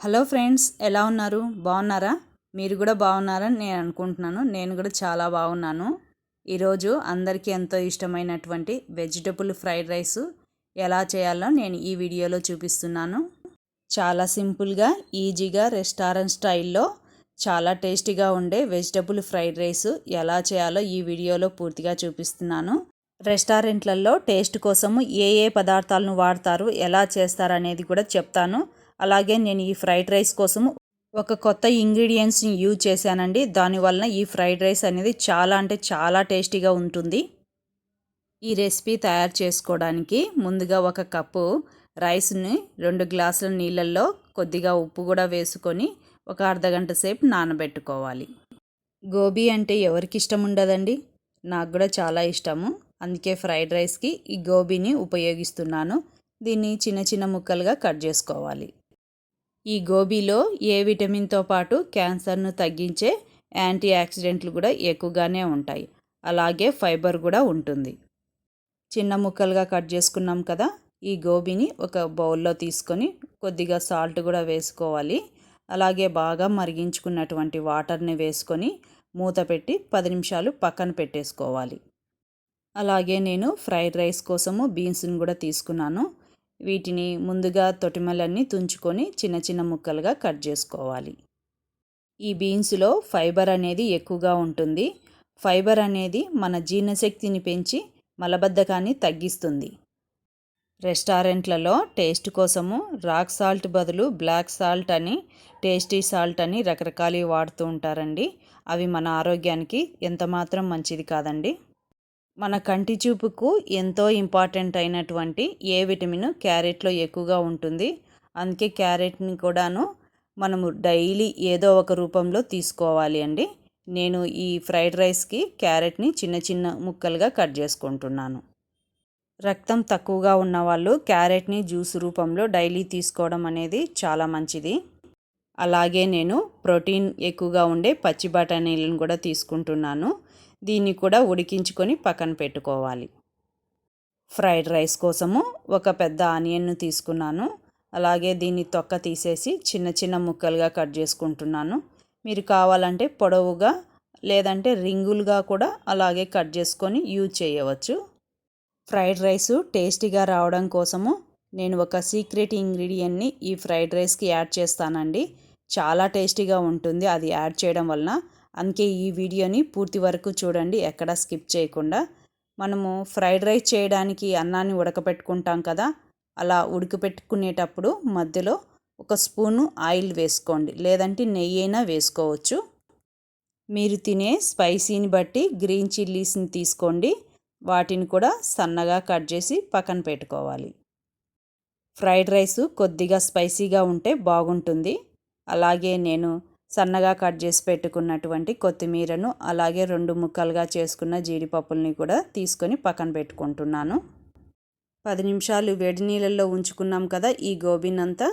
Hello friends ఎలా ఉన్నారు? బాగున్నారా? మీరు కూడా బాగున్నారని నేను అనుకుంటున్నాను. నేను కూడా చాలా బాగున్నాను. ఈరోజు అందరికీ ఎంతో ఇష్టమైనటువంటి వెజిటబుల్ ఫ్రైడ్ రైస్ ఎలా చేయాలో నేను ఈ వీడియోలో చూపిస్తున్నాను. చాలా సింపుల్గా ఈజీగా రెస్టారెంట్ స్టైల్లో చాలా టేస్టీగా ఉండే వెజిటబుల్ ఫ్రైడ్ రైస్ ఎలా చేయాలో ఈ వీడియోలో పూర్తిగా చూపిస్తున్నాను. రెస్టారెంట్లలో టేస్ట్ కోసము ఏ ఏ పదార్థాలను వాడతారు ఎలా చేస్తారు అనేది కూడా చెప్తాను. అలాగే నేను ఈ ఫ్రైడ్ రైస్ కోసము ఒక కొత్త ఇంగ్రీడియంట్స్ని యూజ్ చేశానండి. దానివలన ఈ ఫ్రైడ్ రైస్ అనేది చాలా అంటే చాలా టేస్టీగా ఉంటుంది. ఈ రెసిపీ తయారు చేసుకోవడానికి ముందుగా ఒక కప్పు రైస్ని రెండు గ్లాసుల నీళ్ళల్లో కొద్దిగా ఉప్పు కూడా వేసుకొని ఒక అర్ధగంట సేపు నానబెట్టుకోవాలి. గోబీ అంటే ఎవరికి ఇష్టం ఉండదండి? నాకు కూడా చాలా ఇష్టము. అందుకే ఫ్రైడ్ రైస్కి ఈ గోబీని ఉపయోగిస్తున్నాను. దీన్ని చిన్న చిన్న ముక్కలుగా కట్ చేసుకోవాలి. ఈ గోబీలో ఏ విటమిన్తో పాటు క్యాన్సర్ను తగ్గించే యాంటీ ఆక్సిడెంట్లు కూడా ఎక్కువగానే ఉంటాయి. అలాగే ఫైబర్ కూడా ఉంటుంది. చిన్న ముక్కలుగా కట్ చేసుకున్నాం కదా ఈ గోబీని ఒక బౌల్లో తీసుకొని కొద్దిగా సాల్ట్ కూడా వేసుకోవాలి. అలాగే బాగా మరిగించుకున్నటువంటి వాటర్ని వేసుకొని మూత పెట్టి పది నిమిషాలు పక్కన పెట్టేసుకోవాలి. అలాగే నేను ఫ్రైడ్ రైస్ కోసము బీన్స్ని కూడా తీసుకున్నాను. వీటిని ముందుగా తొటిమలన్నీ తుంచుకొని చిన్న చిన్న ముక్కలుగా కట్ చేసుకోవాలి. ఈ బీన్స్లో ఫైబర్ అనేది ఎక్కువగా ఉంటుంది. ఫైబర్ అనేది మన జీర్ణశక్తిని పెంచి మలబద్ధకాన్ని తగ్గిస్తుంది. రెస్టారెంట్లలో టేస్ట్ కోసము రాక్ సాల్ట్ బదులు బ్లాక్ సాల్ట్ అని టేస్టీ సాల్ట్ అని రకరకాలు వాడుతూ ఉంటారండి. అవి మన ఆరోగ్యానికి ఎంతమాత్రం మంచిది కాదండి. మన కంటి చూపుకు ఎంతో ఇంపార్టెంట్ అయినటువంటి ఏ విటమిన్ క్యారెట్లో ఎక్కువగా ఉంటుంది. అందుకే క్యారెట్ని కూడాను మనము డైలీ ఏదో ఒక రూపంలో తీసుకోవాలి అండి. నేను ఈ ఫ్రైడ్ రైస్కి క్యారెట్ని చిన్న చిన్న ముక్కలుగా కట్ చేసుకుంటున్నాను. రక్తం తక్కువగా ఉన్నవాళ్ళు క్యారెట్ని జ్యూస్ రూపంలో డైలీ తీసుకోవడం అనేది చాలా మంచిది. అలాగే నేను ప్రోటీన్ ఎక్కువగా ఉండే పచ్చి బఠానీలను కూడా తీసుకుంటున్నాను. దీన్ని కూడా ఉడికించుకొని పక్కన పెట్టుకోవాలి. ఫ్రైడ్ రైస్ కోసము ఒక పెద్ద ఆనియన్ను తీసుకున్నాను. అలాగే దీన్ని తొక్క తీసేసి చిన్న చిన్న ముక్కలుగా కట్ చేసుకుంటున్నాను. మీరు కావాలంటే పొడవుగా లేదంటే రింగులుగా కూడా అలాగే కట్ చేసుకొని యూజ్ చేయవచ్చు. ఫ్రైడ్ రైస్ టేస్టీగా రావడం కోసము నేను ఒక సీక్రెట్ ఇంగ్రీడియంట్ని ఈ ఫ్రైడ్ రైస్కి యాడ్ చేస్తానండి. చాలా టేస్టీగా ఉంటుంది. అది యాడ్ చేయడం వలన అందుకే ఈ వీడియోని పూర్తి వరకు చూడండి ఎక్కడ స్కిప్ చేయకుండా. మనము ఫ్రైడ్ రైస్ చేయడానికి అన్నాన్ని ఉడకపెట్టుకుంటాం కదా అలా ఉడకపెట్టుకునేటప్పుడు మధ్యలో ఒక స్పూను ఆయిల్ వేసుకోండి లేదంటే నెయ్యి అయినా వేసుకోవచ్చు. మీరు తినే స్పైసీని బట్టి గ్రీన్ చిల్లీస్ని తీసుకోండి వాటిని కూడా సన్నగా కట్ చేసి పక్కన పెట్టుకోవాలి. ఫ్రైడ్ రైస్ కొద్దిగా స్పైసీగా ఉంటే బాగుంటుంది. అలాగే నేను సన్నగా కట్ చేసి పెట్టుకున్నటువంటి కొత్తిమీరను అలాగే రెండు ముక్కలుగా చేసుకున్న జీడిపప్పుల్ని కూడా తీసుకొని పక్కన పెట్టుకుంటున్నాను. పది నిమిషాలు వేడి నీళ్ళల్లో ఉంచుకున్నాం కదా ఈ గోబీనంతా.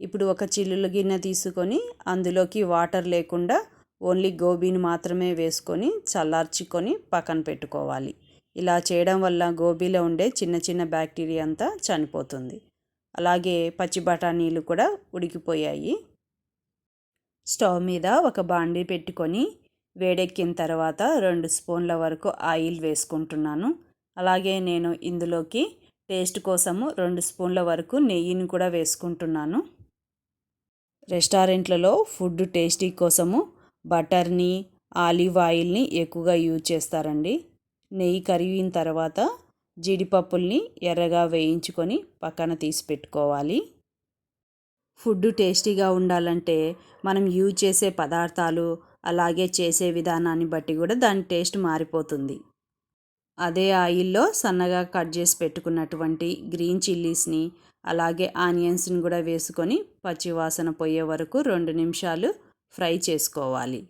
ఇప్పుడు ఒక చిల్లుల గిన్నె తీసుకొని అందులోకి వాటర్ లేకుండా ఓన్లీ గోబీని మాత్రమే వేసుకొని చల్లార్చుకొని పక్కన పెట్టుకోవాలి. ఇలా చేయడం వల్ల గోబీలో ఉండే చిన్న చిన్న బ్యాక్టీరియా అంతా చనిపోతుంది. అలాగే పచ్చి బఠానీలు కూడా ఉడికిపోయాయి. స్టవ్ మీద ఒక బాండీ పెట్టుకొని వేడెక్కిన తర్వాత రెండు స్పూన్ల వరకు ఆయిల్ వేసుకుంటున్నాను. అలాగే నేను ఇందులోకి టేస్ట్ కోసము రెండు స్పూన్ల వరకు నెయ్యిని కూడా వేసుకుంటున్నాను. రెస్టారెంట్లలో ఫుడ్ టేస్టీ కోసము బటర్ని ఆలివ్ ఆయిల్ని ఎక్కువగా యూజ్ చేస్తారండి. నెయ్యి కరిగిన తర్వాత జీడిపప్పుల్ని ఎర్రగా వేయించుకొని పక్కన తీసి పెట్టుకోవాలి. ఫుడ్ టేస్టీగా ఉండాలంటే మనం యూజ్ చేసే పదార్థాలు అలాగే చేసే విధానాన్ని బట్టి కూడా దాని టేస్ట్ మారిపోతుంది. అదే ఆయిల్లో సన్నగా కట్ చేసి పెట్టుకున్నటువంటి గ్రీన్ చిల్లీస్ని అలాగే ఆనియన్స్ని కూడా వేసుకొని పచ్చివాసన పోయే వరకు రెండు నిమిషాలు ఫ్రై చేసుకోవాలి.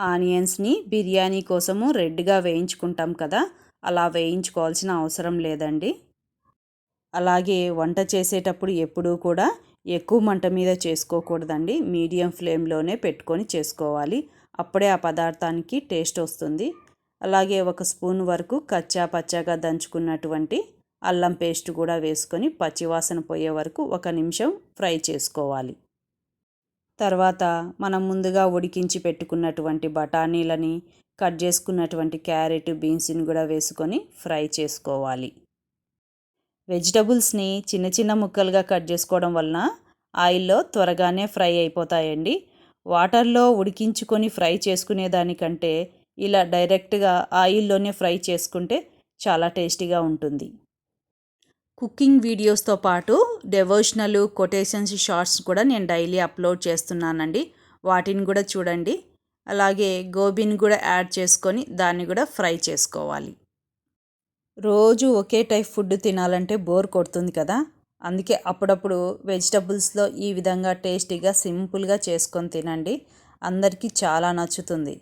ఆనియన్స్ని బిర్యానీ కోసము రెడ్గా వేయించుకుంటాం కదా అలా వేయించుకోవాల్సిన అవసరం లేదండి. అలాగే వంట చేసేటప్పుడు ఎప్పుడూ కూడా ఎక్కువ మంట మీద చేసుకోకూడదండి. మీడియం ఫ్లేమ్లోనే పెట్టుకొని చేసుకోవాలి. అప్పుడే ఆ పదార్థానికి టేస్ట్ వస్తుంది. అలాగే ఒక స్పూన్ వరకు కచ్చా పచ్చాగా దంచుకున్నటువంటి అల్లం పేస్ట్ కూడా వేసుకొని పచ్చివాసన పోయే వరకు ఒక నిమిషం ఫ్రై చేసుకోవాలి. తర్వాత మనం ముందుగా ఉడికించి పెట్టుకున్నటువంటి బఠానీలని కట్ చేసుకున్నటువంటి క్యారెట్ బీన్స్ని కూడా వేసుకొని ఫ్రై చేసుకోవాలి. వెజిటబుల్స్ని చిన్న చిన్న ముక్కలుగా కట్ చేసుకోవడం వలన ఆయిల్లో త్వరగానే ఫ్రై అయిపోతాయండి. వాటర్లో ఉడికించుకొని ఫ్రై చేసుకునే దానికంటే ఇలా డైరెక్ట్గా ఆయిల్లోనే ఫ్రై చేసుకుంటే చాలా టేస్టీగా ఉంటుంది. కుకింగ్ వీడియోస్తో పాటు డెవోషనల్ కొటేషన్స్ షార్ట్స్ కూడా నేను డైలీ అప్లోడ్ చేస్తున్నానండి. వాటిని కూడా చూడండి. అలాగే గోబీని కూడా యాడ్ చేసుకొని దాన్ని కూడా ఫ్రై చేసుకోవాలి. రోజు ఒకే టైప్ ఫుడ్ తినాలంటే బోర్ కొడుతుంది కదా. అందుకే అప్పుడప్పుడు వెజిటబుల్స్లో ఈ విధంగా టేస్టీగా సింపుల్గా చేసుకొని తినండి. అందరికీ చాలా నచ్చుతుంది.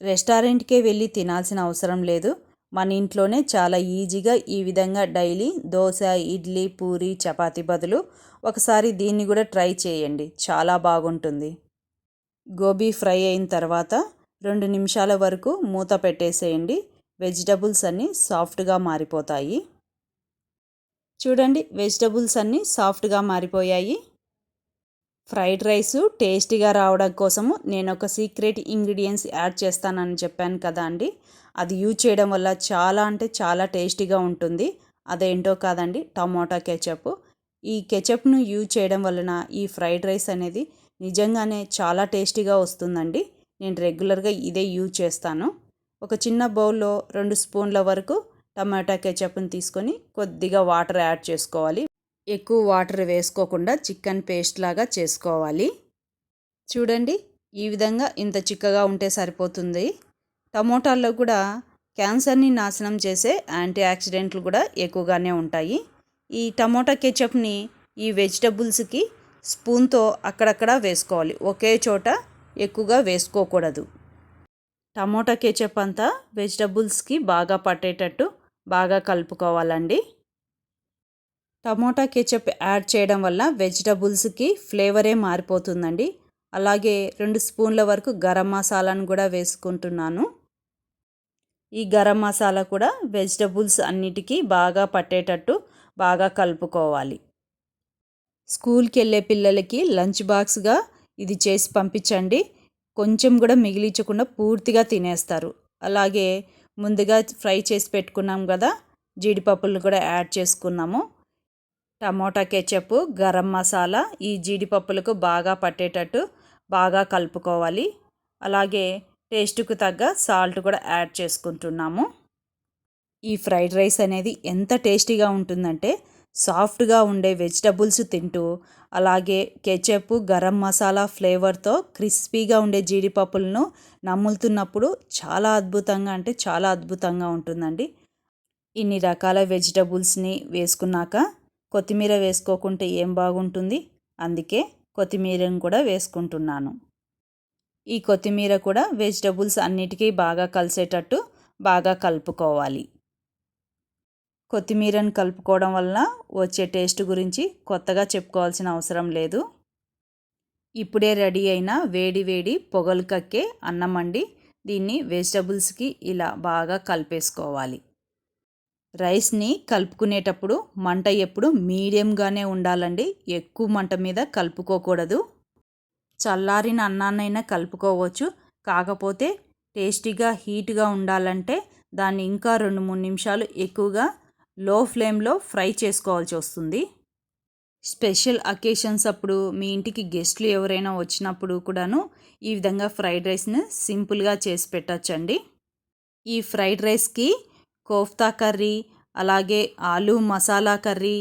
రెస్టారెంట్కే వెళ్ళి తినాల్సిన అవసరం లేదు. మన ఇంట్లోనే చాలా ఈజీగా ఈ విధంగా డైలీ దోశ ఇడ్లీ పూరి చపాతి బదులు ఒకసారి దీన్ని కూడా ట్రై చేయండి. చాలా బాగుంటుంది. గోబీ ఫ్రై అయిన తర్వాత రెండు నిమిషాల వరకు మూత పెట్టేసేయండి. వెజిటబుల్స్ అన్నీ సాఫ్ట్గా మారిపోతాయి. చూడండి వెజిటబుల్స్ అన్నీ సాఫ్ట్గా మారిపోయాయి. ఫ్రైడ్ రైస్ టేస్టీగా రావడం కోసము నేను ఒక సీక్రెట్ ఇంగ్రీడియంట్స్ యాడ్ చేస్తానని చెప్పాను కదా అండి. అది యూజ్ చేయడం వల్ల చాలా అంటే చాలా టేస్టీగా ఉంటుంది. అదేంటో కాదండి టమోటా కెచప్. ఈ కెచప్ను యూజ్ చేయడం వలన ఈ ఫ్రైడ్ రైస్ అనేది నిజంగానే చాలా టేస్టీగా వస్తుందండి. నేను రెగ్యులర్గా ఇదే యూజ్ చేస్తాను. ఒక చిన్న బౌల్లో రెండు స్పూన్ల వరకు టమాటా కెచప్ని తీసుకొని కొద్దిగా వాటర్ యాడ్ చేసుకోవాలి. ఎక్కువ వాటర్ వేసుకోకుండా చికెన్ పేస్ట్ లాగా చేసుకోవాలి. చూడండి ఈ విధంగా ఇంత చిక్కగా ఉంటే సరిపోతుంది. టమోటాల్లో కూడా క్యాన్సర్ని నాశనం చేసే యాంటీ ఆక్సిడెంట్లు కూడా ఎక్కువగానే ఉంటాయి. ఈ టమోటా కెచప్ని ఈ వెజిటబుల్స్కి స్పూన్తో అక్కడక్కడ వేసుకోవాలి. ఒకే చోట ఎక్కువగా వేసుకోకూడదు. టమోటా కేచప్ అంతా వెజిటబుల్స్కి బాగా పట్టేటట్టు బాగా కలుపుకోవాలండి. టమోటా కేచప్ యాడ్ చేయడం వల్ల వెజిటబుల్స్కి ఫ్లేవరే మారిపోతుందండి. అలాగే రెండు స్పూన్ల వరకు గరం మసాలాను కూడా వేసుకుంటున్నాను. ఈ గరం మసాలా కూడా వెజిటబుల్స్ అన్నిటికీ బాగా పట్టేటట్టు బాగా కలుపుకోవాలి. స్కూల్కి వెళ్ళే పిల్లలకి లంచ్ బాక్స్గా ఇది చేసి పంపించండి. కొంచెం కూడా మిగిలించకుండా పూర్తిగా తినేస్తారు. అలాగే ముందుగా ఫ్రై చేసి పెట్టుకున్నాం కదా జీడిపప్పులు కూడా యాడ్ చేసుకున్నాము. టమోటా కెచప్ గరం మసాలా ఈ జీడిపప్పులకు బాగా పట్టేటట్టు బాగా కలుపుకోవాలి. అలాగే టేస్ట్కు తగ్గ సాల్ట్ కూడా యాడ్ చేసుకుంటున్నాము. ఈ ఫ్రైడ్ రైస్ అనేది ఎంత టేస్టీగా ఉంటుందంటే సాఫ్ట్గా ఉండే వెజిటబుల్స్ తింటూ అలాగే కెచప్ గరం మసాలా ఫ్లేవర్తో క్రిస్పీగా ఉండే జీడిపప్పులను నమ్ములుతున్నప్పుడు చాలా అద్భుతంగా అంటే చాలా అద్భుతంగా ఉంటుందండి. ఇన్ని రకాల వెజిటబుల్స్ని వేసుకున్నాక కొత్తిమీర వేసుకోకుంటే ఏం బాగుంటుంది? అందుకే కొత్తిమీరను కూడా వేసుకుంటున్నాను. ఈ కొత్తిమీర కూడా వెజిటబుల్స్ అన్నిటికీ బాగా కలిసేటట్టు బాగా కలుపుకోవాలి. కొత్తిమీరను కలుపుకోవడం వలన వచ్చే టేస్ట్ గురించి కొత్తగా చెప్పుకోవాల్సిన అవసరం లేదు. ఇప్పుడే రెడీ అయిన వేడి వేడి పొగలు కక్కే అన్నం అండి దీన్ని వెజిటబుల్స్కి ఇలా బాగా కలిపేసుకోవాలి. రైస్ని కలుపుకునేటప్పుడు మంట ఎప్పుడు మీడియంగానే ఉండాలండి. ఎక్కువ మంట మీద కలుపుకోకూడదు. చల్లారిన అన్నాన్నైనా కలుపుకోవచ్చు. కాకపోతే టేస్టీగా హీట్గా ఉండాలంటే దాన్ని ఇంకా రెండు మూడు నిమిషాలు ఎక్కువగా లో ఫ్లేమ్లో ఫ్రై చేసుకోవాల్సి వస్తుంది. స్పెషల్ అకేషన్స్ అప్పుడు మీ ఇంటికి గెస్ట్లు ఎవరైనా వచ్చినప్పుడు కూడాను ఈ విధంగా ఫ్రైడ్ రైస్ని సింపుల్గా చేసి పెట్టచ్చండి. ఈ ఫ్రైడ్ రైస్కి కోఫ్తా కర్రీ అలాగే ఆలూ మసాలా కర్రీ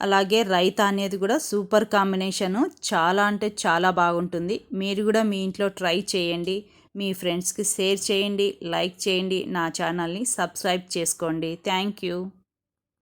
అలాగే రైతా అనేది కూడా సూపర్ కాంబినేషను చాలా అంటే చాలా బాగుంటుంది. మీరు కూడా మీ ఇంట్లో ట్రై చేయండి. మీ ఫ్రెండ్స్కి షేర్ చేయండి లైక్ చేయండి. నా ఛానల్ని సబ్స్క్రైబ్ చేసుకోండి. Thank you.